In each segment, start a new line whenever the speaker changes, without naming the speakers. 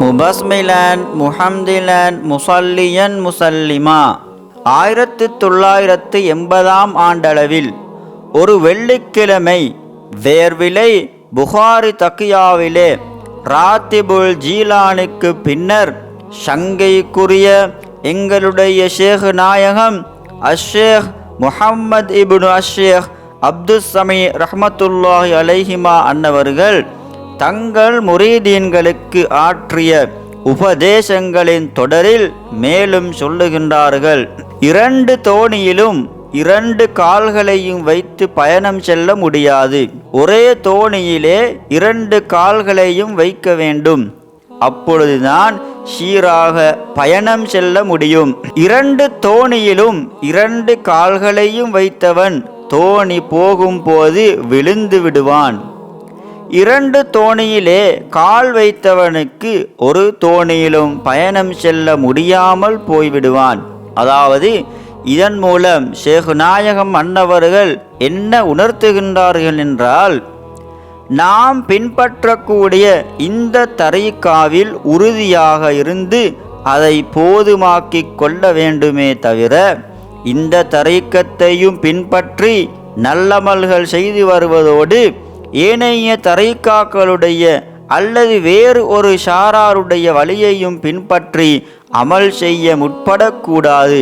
முபஸ்மிலன் முஹம்திலன் முசல்லியன் முசல்லிமா. ஆயிரத்து தொள்ளாயிரத்து எண்பதாம் ஆண்டளவில் ஒரு வெள்ளிக்கிழமை வேர்விலை புகாரி தக்கியாவிலே ராத்திபுல் ஜீலானுக்கு பின்னர் சங்கைக்குரிய எங்களுடைய ஷேக் நாயகம் அஷேக் முஹம்மத் இபுன் அஷேக் அப்துல் சமி ரஹ்மத்துல்லாஹி அலைஹிமா அன்னவர்கள் தங்கள் முரீதீன்களுக்கு ஆற்றிய உபதேசங்களின் தொடரில் மேலும் சொல்லுகின்றார்கள். இரண்டு தோணியிலும் இரண்டு கால்களையும் வைத்து பயணம் செல்ல முடியாது. ஒரே தோணியிலே இரண்டு கால்களையும் வைக்க வேண்டும். அப்பொழுதுதான் சீராக பயணம் செல்ல முடியும். இரண்டு தோணியிலும் இரண்டு கால்களையும் வைத்தவன் தோணி போகும்போது விழுந்து விடுவான். இரண்டு தோணியிலே கால் வைத்தவனுக்கு ஒரு தோணியிலும் பயணம் செல்ல முடியாமல் போய்விடுவான். அதாவது இதன் மூலம் ஷேகு நாயகம் அன்னவர்கள் என்ன உணர்த்துகின்றார்கள் என்றால் நாம் பின்பற்றக்கூடிய இந்த தரைக்காவில் உறுதியாக இருந்து அதை போதுமாக்கிக் கொள்ள வேண்டுமே தவிர இந்த தரைக்கத்தையும் பின்பற்றி நல்லமல்கள் செய்து வருவதோடு ஏனைய தரைக்காக்களுடைய அல்லது வேறு ஒரு ஷாராருடைய வழியையும் பின்பற்றி அமல் செய்ய முற்படக்கூடாது.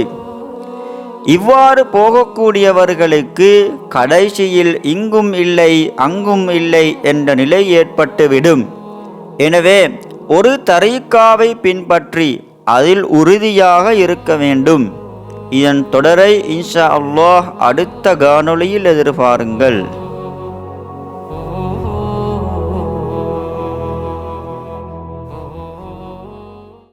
இவ்வாறு போகக்கூடியவர்களுக்கு கடைசியில் இங்கும் இல்லை அங்கும் இல்லை என்ற நிலை ஏற்பட்டுவிடும். எனவே ஒரு தரைக்காவை பின்பற்றி அதில் உறுதியாக இருக்க வேண்டும். இதன் தொடரை இன்ஷா அல்லாஹ் அடுத்த காணொளியில் எதிர்பாருங்கள்.